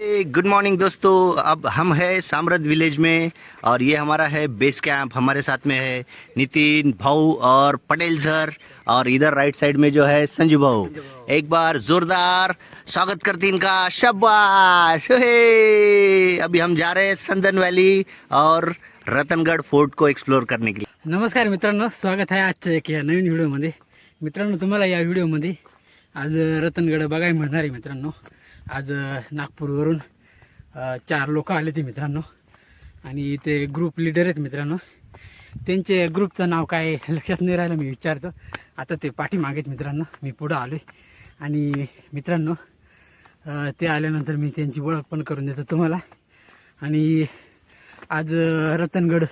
Good morning दोस्तों। अब हम है सामरद विलेज में और ये हमारा है बेस कैंप हमारे साथ में है नितिन भाऊ और पटेल सर और इधर राइट साइड में जो है संजू भाऊ। एक बार जोरदार स्वागत करते इनका शाबाश! हे! अभी हम जा रहे हैं संदन वैली और रतनगढ़ फोर्ट को एक्सप्लोर करने के लिए। नमस्कार मित्रांनो स्वागत आहे आजच्या एक या नवीन व्हिडिओमध्ये मित्रांनो तुम्हाला या व्हिडिओमध्ये आज रतनगड बघायला मिळणार आहे मित्रांनो. आज नागपूरवरून चार लोक आले ते मित्रांनो. आणि ते ग्रुप लिडर आहेत मित्रांनो. त्यांचे ग्रुपचं नाव काय लक्षात नाही राहिलं मी विचारतो. आता ते पाठीमागे आहेत मित्रांनो. मी पुढं आलो आणि मित्रांनो ते आल्यानंतर मी त्यांची ओळख पण करून देतो तुम्हाला. आणि आज रतनगड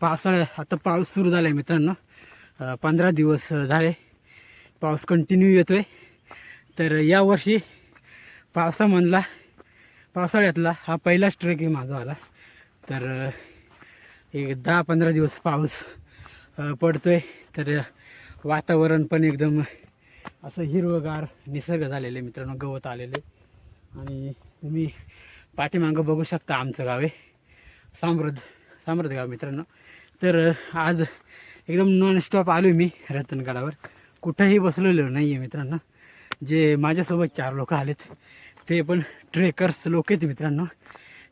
पावसाळ्या आता पाऊस सुरू झाला आहे मित्रांनो पंधरा दिवस झाले. पाऊस कंटिन्यू येतो आहे तर यावर्षी पावसामधला पावसाळ्यातला हा पहिलाच ट्रेक आहे माझा आला. तर एक दहा पंधरा दिवस पाऊस पडतोय. तर वातावरण पण एकदम असं हिरवगार निसर्ग झालेलं आहे मित्रांनो गवत आलेलं आहे. आणि तुम्ही पाठीमागं बघू शकता आमचं गाव आहे साम्रद साम्रद गाव मित्रांनो. तर आज एकदम नॉनस्टॉप आलो मी रतनगडावर. कुठंही बसलेलो नाही आहे मित्रांनो. जे माझ्यासोबत चार लोक आलेत ते पण ट्रेकर्स लोक आहेत मित्रांनो.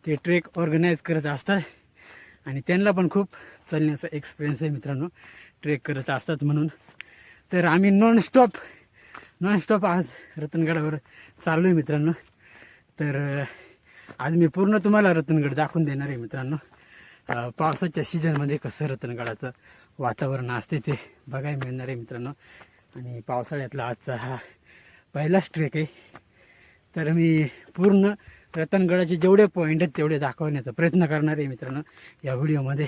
ते ट्रेक ऑर्गनाईज करत असतात आणि त्यांना पण खूप चालण्याचा एक्सपिरियन्स आहे मित्रांनो ट्रेक करत असतात म्हणून. तर आम्ही नॉनस्टॉप नॉनस्टॉप आज रतनगडावर चाललो आहे मित्रांनो. तर आज मी पूर्ण तुम्हाला रतनगड दाखवून देणार आहे मित्रांनो. पावसाच्या सीझनमध्ये कसं रतनगडाचं वातावरण असते ते बघायला मिळणार आहे मित्रांनो. आणि पावसाळ्यातला आजचा हा पहिलाच ट्रेक आहे. तर मी पूर्ण रतनगडाचे जेवढे पॉईंट आहेत तेवढे दाखवण्याचा प्रयत्न करणार आहे मित्रांनो या व्हिडिओमध्ये.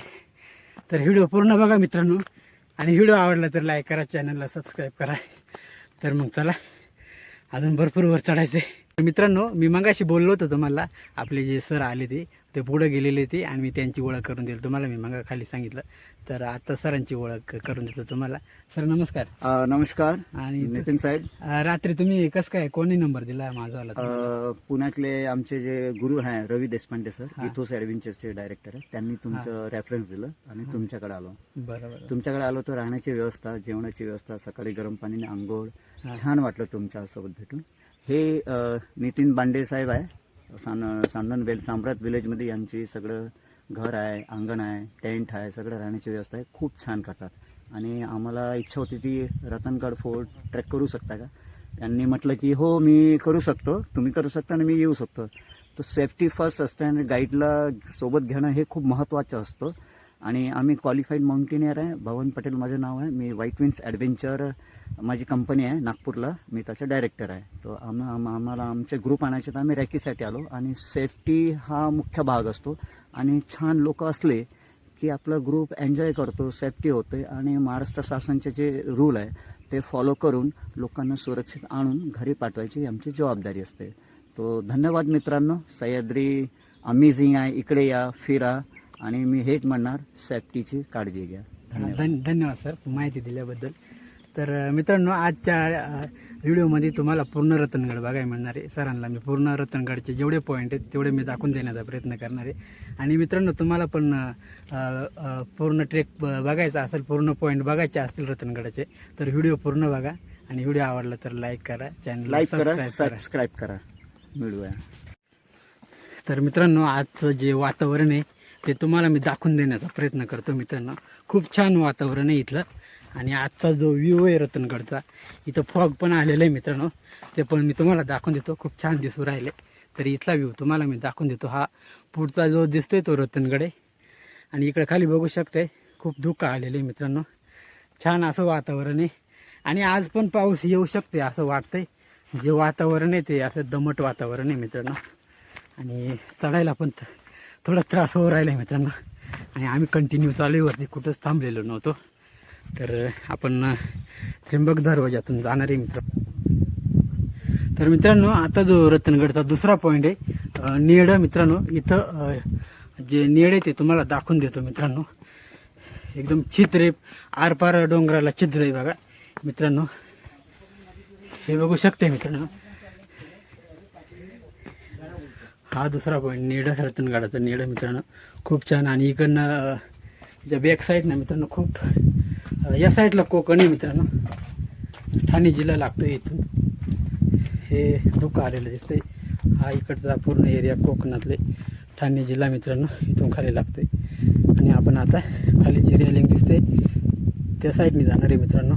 तर व्हिडिओ पूर्ण बघा मित्रांनो. आणि व्हिडिओ आवडला तर लाईक करा चॅनलला सबस्क्राईब करा. तर मग चला अजून भरपूर वर चढायचं आहे मित्रांनो मी मगाशी बोललो होतो तुम्हाला आपले जे सर आले ते ते पुढं गेलेले ते आणि मी त्यांची ओळख करून दिली. तुम्हाला मी मगा खाली सांगितलं. तर आता सरांची ओळख करून देतो तुम्हाला. सर नमस्कार. अ, नमस्कार. आणि नितीन साहेब. रात्री तुम्ही कसं काय कोणी नंबर दिला? अ, पुण्यातले आमचे जे गुरु आहे रवी देशपांडे सर इथोस ॲडव्हेंचरचे डायरेक्टर आहे त्यांनी तुमचं रेफरन्स दिलं आणि तुमच्याकडे आलो. बरं बरं. तुमच्याकडे आलो तर राहण्याची व्यवस्था जेवणाची व्यवस्था सकाळी गरम पाणीने आंघोळ छान वाटलं तुमच्यासोबत भेटून. हे नितीन बांडे साहेब आहे. सान सांदन वेल साम्राज विलेजमध्ये यांची सगळं घर आहे अंगण आहे टेंट आहे सगळं राहण्याची व्यवस्था आहे. खूप छान करतात. आणि आम्हाला इच्छा होती ती रतनगड फोर्ट ट्रेक करू शकता का? त्यांनी म्हटलं की हो मी करू शकतो. तुम्ही करू शकता आणि मी येऊ शकतो. तर सेफ्टी फर्स्ट असतं आणि गाईडला सोबत घेणं हे खूप महत्त्वाचं असतं. आणि आम्ही क्वालिफाईड माउंटेनियर आहे. भवन पटेल माझं नाव आहे. मी व्हाईट विन्स ॲडव्हेंचर माझी कंपनी आहे नागपूरला. मी त्याचा डायरेक्टर आहे. तो आम आम्हाला आमचे ग्रुप आणायचे तर आम्ही रॅकीसाठी आलो. आणि सेफ्टी हा मुख्य भाग असतो. आणि छान लोक असले की आपला ग्रुप एन्जॉय करतो सेफ्टी होते. आणि महाराष्ट्र शासनाचे जे रूल आहे ते फॉलो करून लोकांना सुरक्षित आणून घरी पाठवायची आमची जबाबदारी असते. तो धन्यवाद मित्रांनो. सह्याद्री अमेझिंग आहे इकडे या फिरा. आणि मी हेच म्हणणार सेफ्टीची काळजी घ्या. धन्यवाद. धन्यवाद सर माहिती दिल्याबद्दल. तर मित्रांनो आजच्या व्हिडिओमध्ये तुम्हाला पूर्ण रतनगड बघायला मिळणार आहे. सरांना मी पूर्ण रतनगडचे जेवढे पॉईंट आहेत तेवढे मी दाखवून देण्याचा प्रयत्न करणार आहे. आणि मित्रांनो तुम्हाला पण पूर्ण ट्रेक बघायचा असेल पूर्ण पॉईंट बघायचे असतील रतनगडाचे तर व्हिडिओ पूर्ण बघा. आणि व्हिडिओ आवडला तर लाईक करा चॅनल लाईक करा सबस्क्राईब करा. मिळूया. तर मित्रांनो आजचं जे वातावरण आहे ते तुम्हाला मी दाखवून देण्याचा प्रयत्न करतो मित्रांनो. खूप छान वातावरण आहे इथलं. आणि आजचा जो व्ह्यू आहे रतनगडचा इथं फॉग पण आलेलं आहे मित्रांनो. ते पण मी तुम्हाला दाखवून देतो. खूप छान दिसू राहिले. तर इथला व्ह्यू तुम्हाला मी दाखवून देतो. हा पुढचा जो दिसतोय तो रतनगड आहे. आणि इकडे खाली बघू शकते खूप धुकं आलेलं आहे मित्रांनो. छान असं वातावरण आहे. आणि आज पण पाऊस येऊ शकते असं वाटतंय. जे वातावरण आहे ते असं दमट वातावरण आहे मित्रांनो. आणि चढायला पण थोडा त्रास होऊ राहिला आहे मित्रांनो. आणि आम्ही कंटिन्यू चालू आहे वरती कुठंच थांबलेलो नव्हतो. तर आपण त्र्यंबक दरवाजातून जाणार आहे मित्र. तर मित्रांनो आता जो रतनगडचा दुसरा पॉईंट आहे अ, नेड मित्रांनो इथं जे नेड आहे ते तुम्हाला दाखवून देतो मित्रांनो. एकदम छिद्र आहे आरपार डोंगराला छिद्र आहे बघा. मित्रांनो हे बघू शकते मित्रांनो. हा दुसरा पॉईंट नेड रतनगडाचा नेड मित्रांनो. खूप छान. आणि इकडनं ज्या बॅक साईडनं मित्रांनो खूप या साईडला कोकण आहे मित्रांनो. ठाणे जिल्हा लागतो इथून. हे धुकं आलेलं दिसतंय. हा इकडचा पूर्ण एरिया कोकणातले ठाणे जिल्हा मित्रांनो इथून खाली लागतोय. आणि आपण आता खाली जी रेलिंग दिसते. त्या साईडने जाणार आहे मित्रांनो.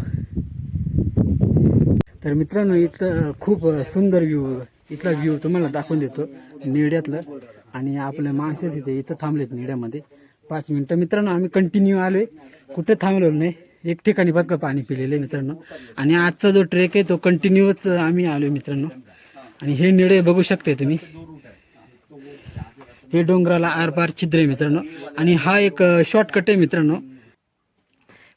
तर मित्रांनो इथं खूप सुंदर व्ह्यू इथला व्ह्यू तुम्हाला दाखवून देतो. नेड्यातलं. आणि आपल्या माणसं तिथे इथं थांबलेत नेड्यामध्ये. पाच मिनटं. मित्रांनो आम्ही कंटिन्यू आलो आहे कुठे थांबलो नाही. एक ठिकाणी बघा पाणी पिलेलं आहे मित्रांनो. आणि आजचा जो ट्रेक आहे तो कंटिन्यूच आम्ही आलोय मित्रांनो. आणि हे निळे बघू शकते तुम्ही. हे डोंगराला आरपार छिद्र आहे मित्रांनो. आणि हा एक शॉर्टकट आहे मित्रांनो.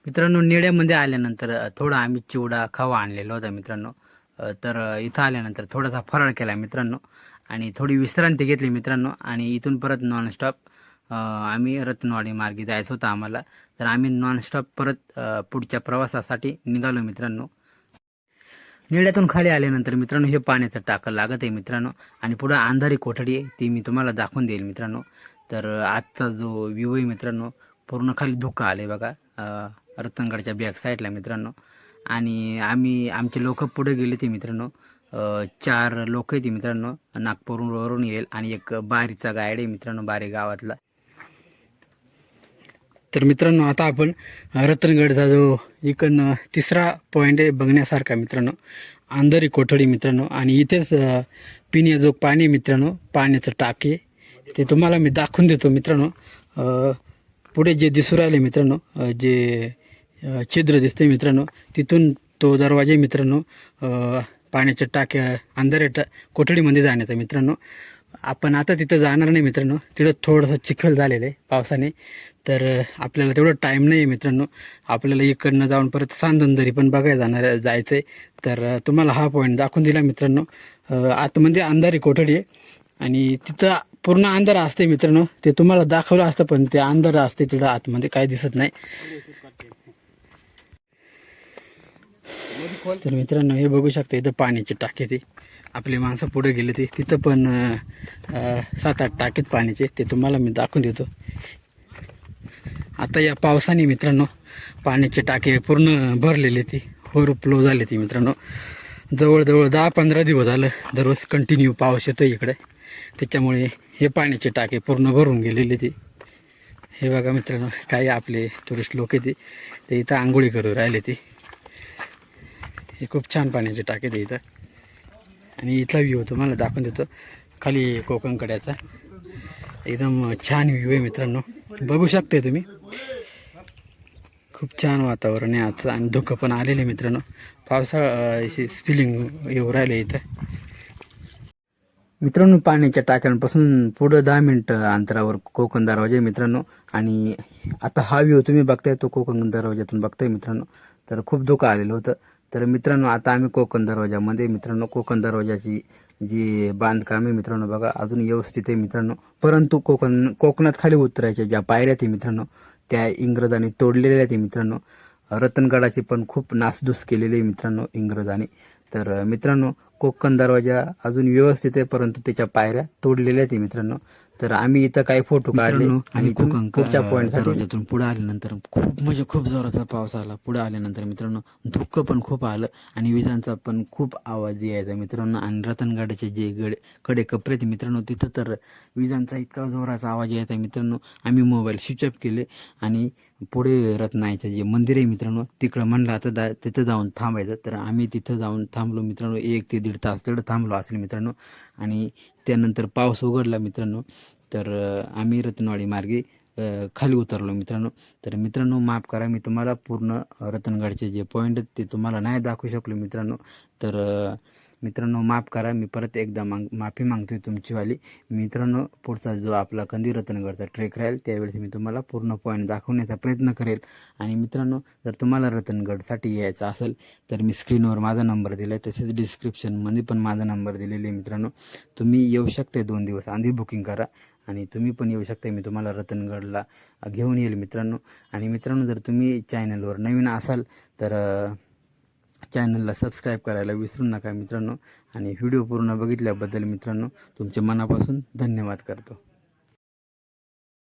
मित्रांनो निळ्यामध्ये आल्यानंतर थोडा आम्ही चिवडा खवा आणलेला होता मित्रांनो. तर इथं आल्यानंतर थोडासा फराळ केला मित्रांनो. आणि थोडी विश्रांती घेतली मित्रांनो. आणि इथून परत नॉनस्टॉप आम्ही रत्नवाडी मार्गे जायचं होतं आम्हाला. तर आम्ही नॉनस्टॉप परत पुढच्या प्रवासासाठी निघालो मित्रांनो. निळ्यातून खाली आल्यानंतर मित्रांनो हे पाण्याचं टाकं लागत आहे मित्रांनो. आणि पुढं अंधारी कोठडी आहे ती मी तुम्हाला दाखवून देईल मित्रांनो. तर आजचा जो व्ह्यू आहे मित्रांनो पूर्ण खाली धुकं आले बघा. रत्नगडच्या बॅक साईडला मित्रांनो. आणि आम्ही आमचे लोक पुढे गेले ते मित्रांनो. चार लोक आहेत मित्रांनो. नागपूरवरून येईल. आणि एक बारीचा गाईड आहे मित्रांनो बारी गावातला तर मित्रांनो आता आपण रतनगडचा जो इकडनं तिसरा पॉईंट आहे बघण्यासारखा मित्रांनो. अंधारी कोठडी मित्रांनो. आणि इथेच अ, पिण्याजोग पाणी मित्रांनो. पाण्याचं टाके ते तुम्हाला मी दाखवून देतो मित्रांनो. पुढे जे दिसू राहिले मित्रांनो जे छिद्र दिसते मित्रांनो तिथून तो दरवाजा मित्रांनो. पाण्याच्या टाक्या अंधाऱ्या टा कोठडीमध्ये जाण्याचा मित्रांनो. आपण आता तिथं जाणार नाही मित्रांनो. तिथं थोडंसं चिखल झालेलं आहे पावसाने. तर आपल्याला तेवढं टाईम नाही आहे मित्रांनो. आपल्याला इकडनं जाऊन परत सांदनदरी पण बघायला जाणार जायचं आहे तर तुम्हाला हा पॉईंट दाखवून दिला मित्रांनो. आतमध्ये म्हणजे अंधारी कोठडी आहे. आणि तिथं पूर्ण अंधार असते मित्रांनो. ते तुम्हाला दाखवलं असतं पण ते अंधार असते तिथं आतमध्ये. काय दिसत नाही. तर मित्रांनो हे बघू शकता इथं पाण्याची टाकी ती. आपले माणसं पुढे गेले ते. तिथं पण सात आठ टाकीत पाण्याचे ते तुम्हाला मी दाखवून देतो. आता या पावसाने मित्रांनो पाण्याचे टाके पूर्ण भरलेले ते. फ्लो झाले ती मित्रांनो. जवळजवळ दहा पंधरा दिवस झालं दररोज कंटिन्यू पाऊस येतो इकडे. त्याच्यामुळे हे पाण्याचे टाके पूर्ण भरून गेलेली ती. हे बघा मित्रांनो काही आपले टुरिस्ट लोक येते ते इथं आंघोळी करू राहिले ती. हे खूप छान पाण्याचे टाके ते इथं. आणि इथला व्ह्यू तुम्हाला दाखवून देतो. खाली कोकणकड्याचा. एकदम छान व्ह्यू आहे मित्रांनो. बघू शकते तुम्ही. खूप छान वातावरण आहे आजचं. आणि धुकं पण आलेलं आहे मित्रांनो. पावसाळा स्पिलिंग येऊ राहिलं इथं. मित्रांनो पाण्याच्या टाक्यांपासून पुढं दहा मिनटं अंतरावर कोकण दरवाजा आहे मित्रांनो. आणि आता हा व्ह्यू तुम्ही बघताय तो कोकण दरवाजातून बघताय मित्रांनो. तर खूप धोका आलेलं होतं. तर मित्रांनो आता आम्ही कोकण दरवाजामध्ये मित्रांनो कोकण दरवाजाची जी बांधकाम आहे मित्रांनो बघा अजून व्यवस्थित आहे मित्रांनो. परंतु कोकण कोकणात खाली उतरायच्या ज्या पायऱ्या आहेत मित्रांनो त्या इंग्रजांनी तोडलेल्या आहेत मित्रांनो. रतनगडाची पण खूप नासधूस केलेली आहे मित्रांनो इंग्रजांनी. तर मित्रांनो कोकण दरवाजा अजून व्यवस्थित आहे परंतु त्याच्या पायऱ्या तोडलेल्या आहेत मित्रांनो. तर आम्ही इथं काही फोटो काढले आणि पुढच्या पॉईंट दरवाजातून पुढे आल्यानंतर खूप म्हणजे खूप जोराचा पाऊस आला. पुढे आल्यानंतर मित्रांनो धुकं पण खूप आलं आणि विजांचा पण खूप आवाज यायचा. मित्रांनो आणि रतनगडाचे जे गडकडे कपडे आहेत मित्रांनो तिथं तर विजांचा इतका जोराचा आवाज यायचा. मित्रांनो आम्ही मोबाईल स्विच ऑफ केले आणि पुढे रत्नायचं जे मंदिर आहे मित्रांनो तिकडं म्हणलं आता दा तिथं जाऊन थांबायचं. तर आम्ही तिथं जाऊन थांबलो मित्रांनो एक ते दीड तास तिथं थांबलो असेल मित्रांनो. आणि त्यानंतर पाऊस उघडला मित्रांनो तर आम्ही रत्नवाडी मार्गे खाली उतरलो मित्रांनो. तर मित्रांनो माफ करा मी तुम्हाला पूर्ण रतनगडचे जे पॉईंट आहेत ते तुम्हाला नाही दाखवू शकलो मित्रांनो. तर मित्रांनो माफ करा मी परत एकदा माग माफी मागतो आहे तुमचीवाली. मित्रांनो पुढचा जो आपला कंदी रतनगडचा ट्रेक राहील त्यावेळेस मी तुम्हाला पूर्ण पॉईंट दाखवण्याचा प्रयत्न करेल. आणि मित्रांनो जर तुम्हाला रतनगडसाठी यायचं असेल तर मी स्क्रीनवर माझा नंबर दिला आहे तसेच डिस्क्रिप्शनमध्ये पण माझा नंबर दिलेला आहे मित्रांनो. तुम्ही येऊ शकता दोन दिवस आधी बुकिंग करा. आणि तुम्ही पण येऊ शकता मी तुम्हाला रतनगडला घेऊन येईल मित्रांनो. आणि मित्रांनो जर तुम्ही चॅनलवर नवीन असाल तर चॅनलला सबस्क्राईब करायला विसरू नका मित्रांनो. आणि व्हिडिओ पूर्ण बघितल्याबद्दल मित्रांनो तुमचे मनापासून धन्यवाद करतो.